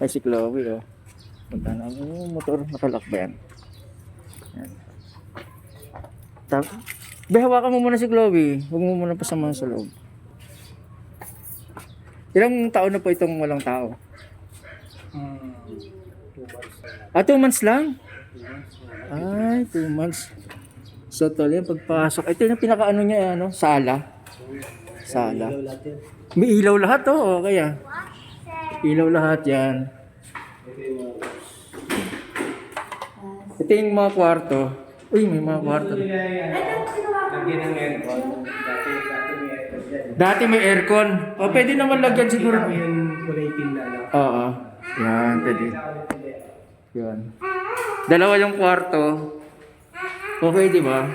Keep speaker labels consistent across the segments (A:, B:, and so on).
A: Ay, si Chloe, oh. Punta na oh, motor, nakalak ba yan? Yan. Ta- Be, hawakan mo muna si Chloe. Huwag mo muna pasama sa loob. Ilang taon na po itong walang tao? Ah, two months lang? Ay, two months. So, tol, yung pagpasok. Ito yung pinaka-ano niya, ano? Sala. Sala. May ilaw lahat, oh. Okay, ah. Ilaw lahat yan. Ito yung mga kwarto. Uy, may mga kwarto.
B: Dati, may aircon.
A: O, pwede naman lagyan siguro. Oo. Yan, pwede. Yan. Dalawa yung kwarto. Okay, di ba?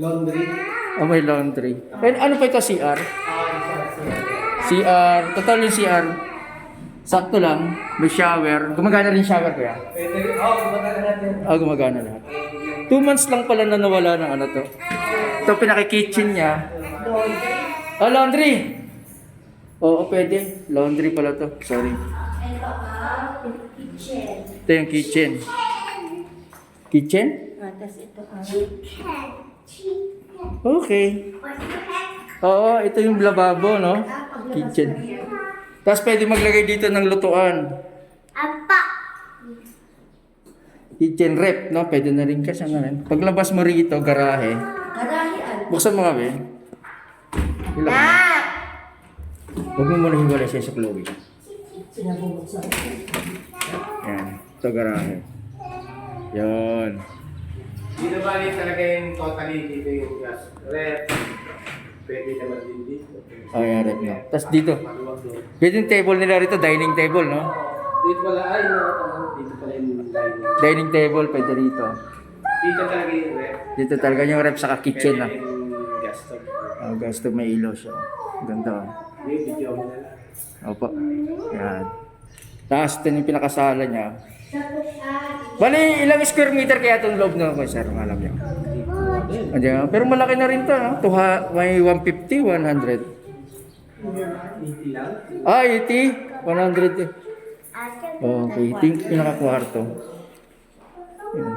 B: Laundry.
A: Oh, may laundry. And ano pa ito, CR? CR. Total yung CR. Sakto lang. May shower. Gumagana rin shower ko yan.
B: Pwede. Oo, kumatagal natin.
A: Ah, gumagana lahat. Two months lang pala na nawala ng ano to. Ito pinaka-kitchen niya. Oh, laundry! Oo, pwede. Laundry pala to. Sorry.
C: Ito ang kitchen.
A: Ito yung kitchen. Kitchen?
C: Ah,
A: Okay. Oo, ito yung lababo, no? Kitchen. Tapos pwede maglagay dito ng lutuan.
C: Apa.
A: Kitchen rep, no? Pwede na rin kasi ano rin. Paglabas mo rito, garahe.
C: Karahian.
A: Buksan mo nga, be. Ilang?
C: Ah!
A: Huwag mo muna hiwalay siya sa Chloe.
C: Sinabungsa.
A: Yan. Ito garahe. Yan.
B: Dito bali talaga yung totally dito yung gas. Rep. Pwede naman din dito.
A: Oh, yan, na. Tapos dito.
B: Maluwag doon.
A: Dito yung table nila rito, dining table, no?
B: Dito pala, ay, no, dito pala yung dining.
A: Dining table, pwede rito.
B: Dito talaga yung rep.
A: Dito talaga yung rep sa kitchen, na.
B: Pwede yung gas stove.
A: Oh, gusto may ilaw siya. Ganda, oh.
B: May video mo na lang.
A: Opo. Yan. Tapos ito yung pinakasala niya.
C: Ah,
A: Bali, ilang square meter kaya itong loob na ko, sir? Alam niyo. Andiyan, pero malaki na rin to, no? Tuha, may 150, 100.
B: 80 lang.
A: Ah, 80, 100. eh. Okay, ito yung pinakakwarto. Yan.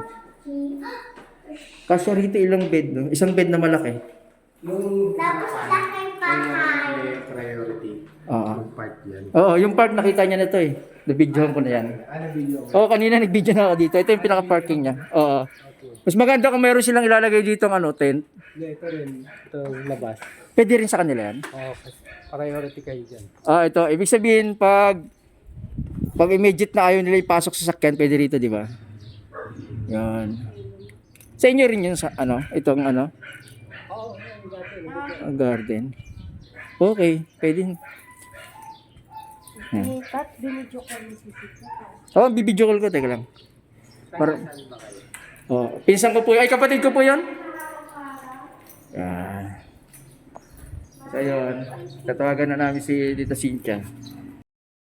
A: Kasya rito ilang bed, no? Isang bed na malaki.
C: Tapos laki
B: priority.
A: Oo.
B: Yung part yan.
A: Oo, yung park nakita niya na to eh. Nabidyohan ko na yan.
B: Ano video mo?
A: Oo, kanina nag-video na ako dito. Ito yung pinaka-parking niya. Oo. Mas maganda kung meron silang ilalagay dito ng ano, tent.
B: Hindi, ito rin. Ito labas.
A: Pwede rin sa kanila yan.
B: Oo, priority kayo dyan.
A: Ah, ito. Ibig sabihin, pag pag immediate na ayaw nila ipasok sa sakyan, pwede rito, di ba? Yan. Sa inyo rin yun sa, ano, itong ano,
B: Oo, yung dati.
A: ah, garden. Okay, pwede.
C: Binidyo ni Sisita.
A: Oh, bibidyo call ko, teka lang. Para, oh, pinsan ko po, ay kapatid ko po yun. Yan. So yun, tatawagan na namin si Dita Cynthia.